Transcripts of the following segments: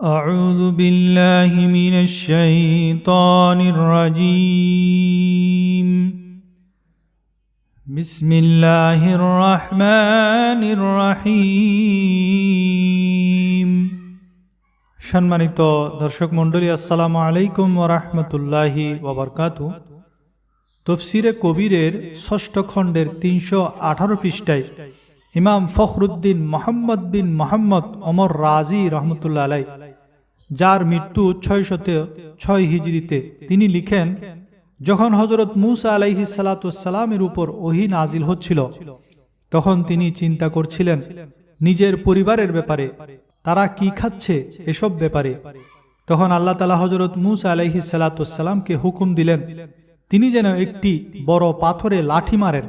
أعوذ بالله من الشيطان الرجيم بسم الله الرحمن الرحيم সম্মানিত দর্শক মণ্ডলী আসসালামু আলাইকুম ওরহমতুল্লাহি ওবরকাতু তফসিরে কবিরের ষষ্ঠ খণ্ডের তিনশো আঠারো পৃষ্ঠায় ইমাম ফখরুদ্দিন মোহাম্মদ বিন মোহাম্মদ অমর রাজি রহমতুল্লাহ আলাই যার মৃত্যু ছয়শত ছয় হিজড়িতে, তিনি লিখেন, যখন হজরত মুসা আলাইহি সালাতামের উপর ওহি নাজিল হচ্ছিল, তখন তিনি চিন্তা করছিলেন, নিজের পরিবারের ব্যাপারে, তারা কি খাচ্ছে এসব ব্যাপারে? তখন আল্লাহ তালা হজরত মুসা আলাইহি সালাতামকে হুকুম দিলেন, তিনি যেন একটি বড় পাথরে লাঠি মারেন।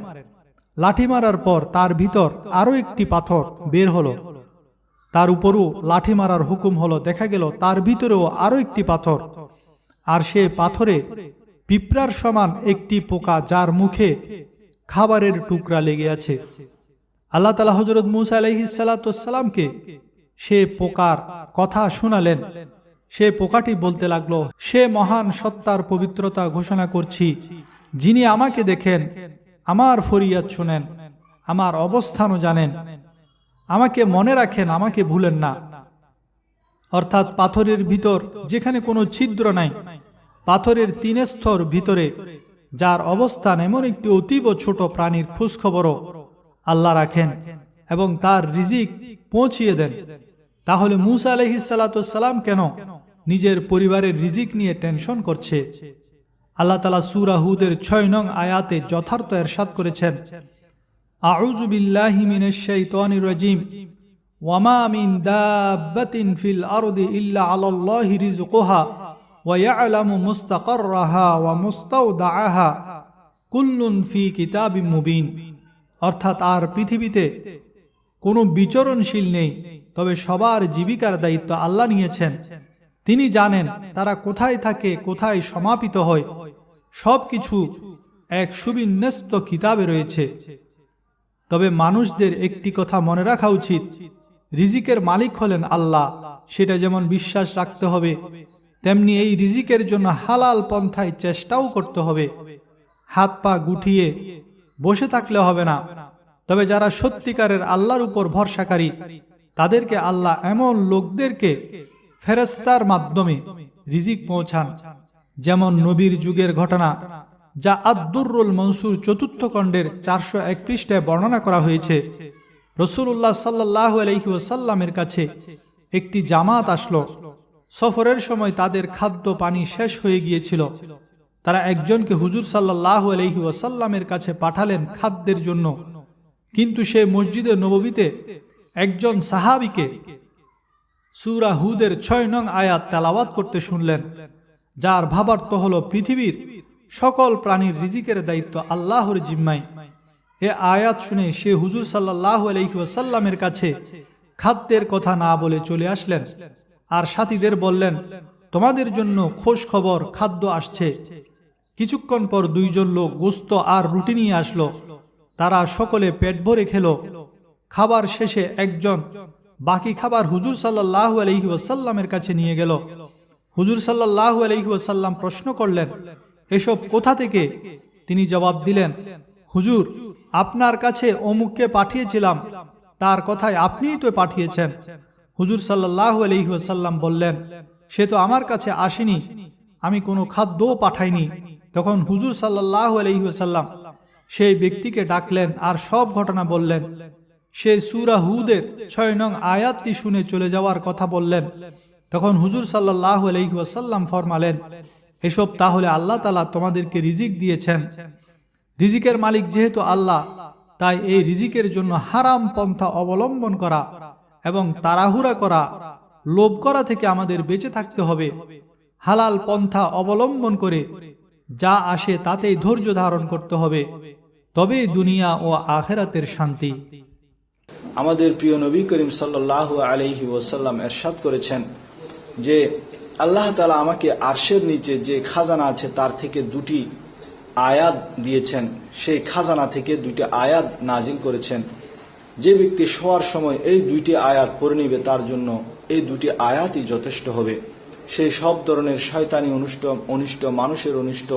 লাঠি মারার পর তার ভিতর আরও একটি পাথর বের হলো। তার উপরও লাঠি মারার হুকুম হলো, দেখা গেল তার ভিতরেও আরও একটি পাথর। আর সে পাথরে পিঁপড়ার সমান একটি পোকা যার মুখে খাবারের টুকরা লেগে আছে। আল্লাহ তালা হজরত মুসা আলহিসাল্লামকে সে পোকার কথা শোনালেন। সে পোকাটি বলতে লাগল, সে মহান সত্তার পবিত্রতা ঘোষণা করছি। যিনি আমাকে দেখেন, আমার ফরিয়াদ শোনেন, আমার অবস্থানও জানেন। আমাকে মনে রাখেন, আমাকে ভুলেন না। অর্থাৎ পাথরের ভিতর যেখানে কোনো ছিদ্র নাই, পাথরের তিন স্তর ভিতরে, যার অবস্থান এমন একটি অতীব ছোট প্রাণীর খোঁজখবরও আল্লাহ রাখেন এবং তার রিজিক পৌঁছিয়ে দেন। তাহলে মুসা আলহিসাল্লাম কেন নিজের পরিবারের রিজিক নিয়ে টেনশন করছে? আল্লাহ তালা সুরাহুদের ছয় নং আয়াতে যথার্থ এরশাদ করেছেন আউযু বিল্লাহি মিনাশ শাইতানির রাজিম। ওয়ামা মিন দাব্বাতিন ফিল আরদি ইল্লা আলাল্লাহি রিজকুহা ওয়া ইয়ালামু মুস্তাকাররাহা ওয়া মুস্তাওদাআহা কুল্লুন ফি কিতাবিম মুবিন। অর্থাৎ আর পৃথিবীতে কোনো বিচরণশীল নেই, তবে সবার জীবিকার দায়িত্ব আল্লাহ নিয়েছেন। তিনি জানেন তারা কোথায় থাকে, কোথায় সমাপিত হয়। সব কিছু এক সুবিন্যস্ত কিতাবে রয়েছে। তবে মানুষদের একটি কথা মনে রাখা উচিত। রিজিকের মালিক হলেন আল্লাহ, সেটা যেমন বিশ্বাস রাখতে হবে, তেমনি এই রিজিকের জন্য হালাল পন্থায় চেষ্টাও করতে হবে। হাত পা গুটিয়ে বসে থাকলে হবে না। তবে যারা সত্যিকারের আল্লাহর উপর ভরসাকারী, তাদেরকে আল্লাহ এমন লোকদেরকে ফেরেস্তার মাধ্যমে রিজিক পৌঁছান। যেমন নবীর যুগের ঘটনা যা আব্দুরুল মনসুর চতুর্থ খণ্ডের চারশো এক পৃষ্ঠায় বর্ণনা করা হয়েছে। রসুল্লাহ সাল্লাহ আলহি ওসাল্লামের কাছে একটি জামাত আসলো। সফরের সময় তাদের খাদ্য পানি শেষ হয়ে গিয়েছিল। তারা একজনকে হুজুর সাল্লাহ আলহি ওসাল্লামের কাছে পাঠালেন খাদ্যের জন্য। কিন্তু সে মসজিদে নববীতে একজন সাহাবিকে সুরা হুদের ছয় নং আয়াত তেলাওয়াত করতে শুনলেন, যার ভাবার্থ হল পৃথিবীর সকল প্রাণীর রিজিকের দায়িত্ব আল্লাহর জিম্মাই এ আয়াত শুনে সে হুজুর সাল্লাহ আলহিউসাল্লামের কাছে খাদ্যের কথা না বলে চলে আসলেন আর সাথীদের বললেন, তোমাদের জন্য খোঁজ খবর খাদ্য আসছে। কিছুক্ষণ পর দুইজন লোক গোস্ত আর রুটি নিয়ে আসলো। তারা সকলে পেট ভরে খেল। খাবার শেষে একজন বাকি খাবার হুজুর সাল্লাহ আলহি ওয়াসাল্লামের কাছে নিয়ে গেল। হুজুর সাল্লাহ আলহি ওয়াসাল্লাম প্রশ্ন করলেন এসব কোথা থেকে? তিনি জবাব দিলেন, হুজুর, আপনার কাছে অমুককে পাঠিয়েছিলাম। তার কথায় আপনিই তো পাঠিয়েছেন। হুজুর সাল্লাহ আলহি ওয়াসাল্লাম বললেন, সে তো আমার কাছে আসেনি। আমি কোনো খাদ্যও পাঠাইনি। তখন হুজুর সাল্লাহ আলহি ওয়াসাল্লাম সেই ব্যক্তিকে ডাকলেন আর সব ঘটনা বললেন। সে সুরা হুদের ছয় নং আয়াতটি শুনে চলে যাওয়ার কথা বললেন। তখন হুজুর সাল্লাহ আলহিহাসাল্লাম ফরমালেন এসব তাহলে আল্লাহ তালা তোমাদেরকে রিজিক দিয়েছেন। রিজিকের মালিক যেহেতু আল্লাহ, তাই এই রিজিকের জন্য হারাম পন্থা অবলম্বন করা এবং তাড়াহুড়া করা, লোভ করা থেকে আমাদের বেঁচে থাকতে হবে। হালাল পন্থা অবলম্বন করে যা আসে তাতেই ধৈর্য ধারণ করতে হবে। তবে দুনিয়া ও আখেরাতের শান্তি। আমাদের প্রিয় নবী করিম সাল্লাহ আলহি ওসাল্লাম এরশাদ করেছেন যে আল্লাহ তালা আমাকে আরশের নিচে যে খাজানা আছে তার থেকে দুটি আয়াত দিয়েছেন। সেই খাজানা থেকে দুইটি আয়াত নাজিল করেছেন। যে ব্যক্তি শোয়ার সময় এই দুইটি আয়াত পড়ে নিবে, তার জন্য এই দুটি আয়াতই যথেষ্ট হবে। সেই সব ধরনের শয়তানি অনিষ্ট অনিষ্ট, মানুষের অনিষ্ট,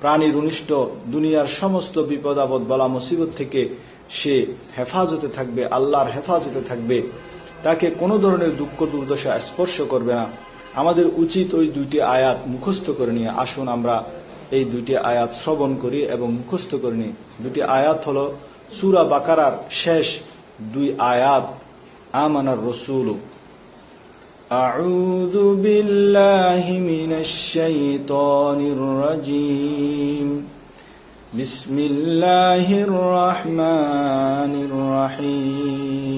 প্রাণীর অনিষ্ট, দুনিয়ার সমস্ত বিপদ আপদ, বলা মুসিবত থেকে সে হেফাজতে থাকবে, আল্লাহর হেফাজতে থাকবে। তাকে কোনো ধরনের দুঃখ দুর্দশা স্পর্শ করবে না। আমাদের উচিত ওই দুইটি আয়াত মুখস্থ করে নিয়ে আসুন আমরা এই দুইটি আয়াত শ্রবণ করি এবং মুখস্থ করে নিই দুটি আয়াত হলো সুরা বাকারার শেষ দুই আয়াত আমানার রসুল أعوذ بالله من الشيطان الرجيم بسم الله الرحمن الرحيم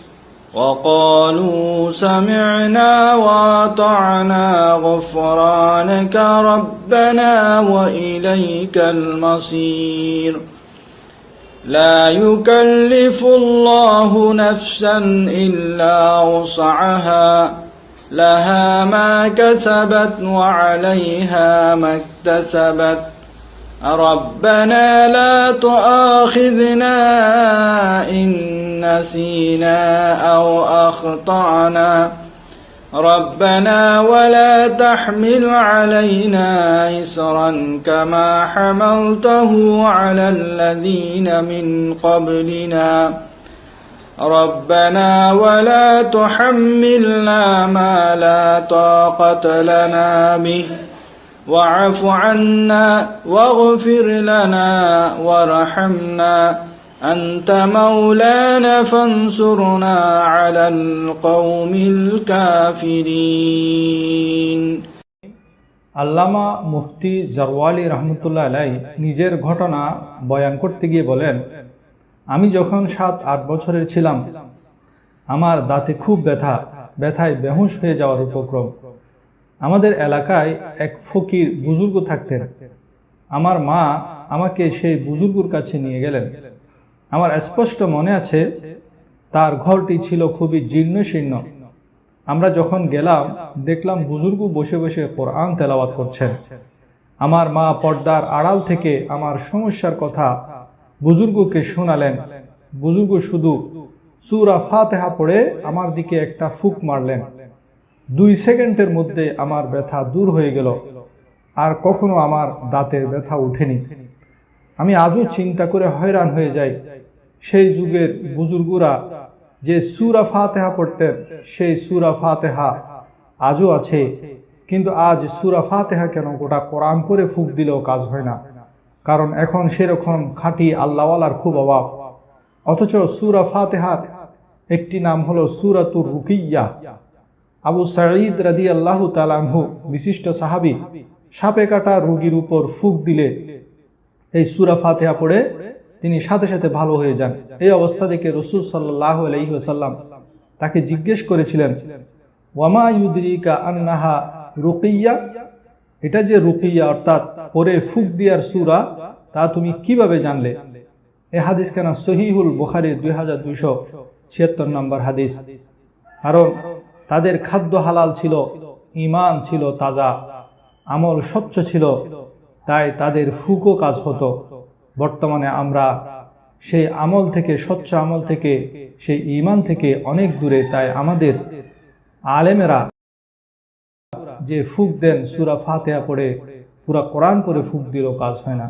وقالوا سمعنا وأطعنا غفرانك ربنا وإليك المصير. لا يكلف الله نفسا إلا وسعها. لها ما كسبت وعليها ما اكتسبت. ربنا لا تؤاخذنا إن نسينا أو أخطأنا. ربنا ولا تحمل علينا إسرا كما حملته على الذين من قبلنا. ربنا ولا تحملنا ما لا طاقة لنا به. واعف عنا واغفر لنا وارحمنا أنت مولانا فانصرنا على القوم الكافرين আল্লামা মুফতি জারওয়ালি রহমতুল্লাহ আলাই নিজের ঘটনা বয়ান করতে গিয়ে বলেন আমি যখন সাত আট বছরের ছিলাম আমার দাঁতে খুব ব্যথা ব্যথায় বেহুশ হয়ে যাওয়ার উপক্রম আমাদের এলাকায় এক ফকির বুজুর্গ থাকতেন। আমার মা আমাকে সেই বুজুর্গর কাছে নিয়ে গেলেন। আমার স্পষ্ট মনে আছে, তার ঘরটি ছিল খুবই জীর্ণ শীর্ণ আমরা যখন গেলাম, দেখলাম বুজুর্গ বসে বসে কোরআন তেলাওয়াত করছেন। আমার মা পর্দার আড়াল থেকে আমার সমস্যার কথা বুজুর্গকে শোনালেন। বুজুর্গ শুধু সুরা ফাতেহা পড়ে আমার দিকে একটা ফুক মারলেন। দুই সেকেন্ডের মধ্যে আমার ব্যথা দূর হয়ে গেল। আর কখনো আমার দাঁতের ব্যথা উঠেনি আমি আজও চিন্তা করে হয়রান হয়ে যাই। সেই যুগের বুজুর্গরা যে সুরা ফাতেহা পড়তেন, সেই সুরা ফাতেহা আজও আছে। কিন্তু আজ সুরা ফাতেহা কেন গোটা কোরআন করে ফুক দিলেও কাজ হয় না? কারণ এখন সেরকম খাঁটি আল্লাহওয়ালার খুব অভাব। অথচ সুরা ফাতেহার একটি নাম হলো সুরাতুর রুকিয়া। আবু সাঈদ রাদি আল্লাহ তালানহু বিশিষ্ট সাহাবি, সাপে কাটা রুগীর উপর ফুক দিলে এই সুরা ফাতেহা পড়ে তিনি সাথে সাথে ভালো হয়ে যান। এই অবস্থা দেখে রসুল সাল্লাহ আলহিহাসাল্লাম তাকে জিজ্ঞেস করেছিলেন, ওয়ামা ইউদ্রিকা আন্নাহা রুকিয়া? এটা যে রুকিয়া অর্থাৎ পরে ফুক দিয়ার সুরা, তা তুমি কীভাবে জানলে? এ হাদিস কেন? সহিহুল বুখারির দুই হাজার দুইশো ছিয়াত্তর নম্বর হাদিস। কারণ তাদের খাদ্য হালাল ছিল ইমান ছিল তাজা, আমল স্বচ্ছ ছিল, তাই তাদের ফুকো কাজ হতো। বর্তমানে আমরা সেই আমল থেকে, স্বচ্ছ আমল থেকে, সেই ইমান থেকে অনেক দূরে, তাই আমাদের আলেমেরা যে ফুক দেন, সুরা ফাতেহা পড়ে, পুরা কোরআন করে ফুক দিলেও কাজ হয় না।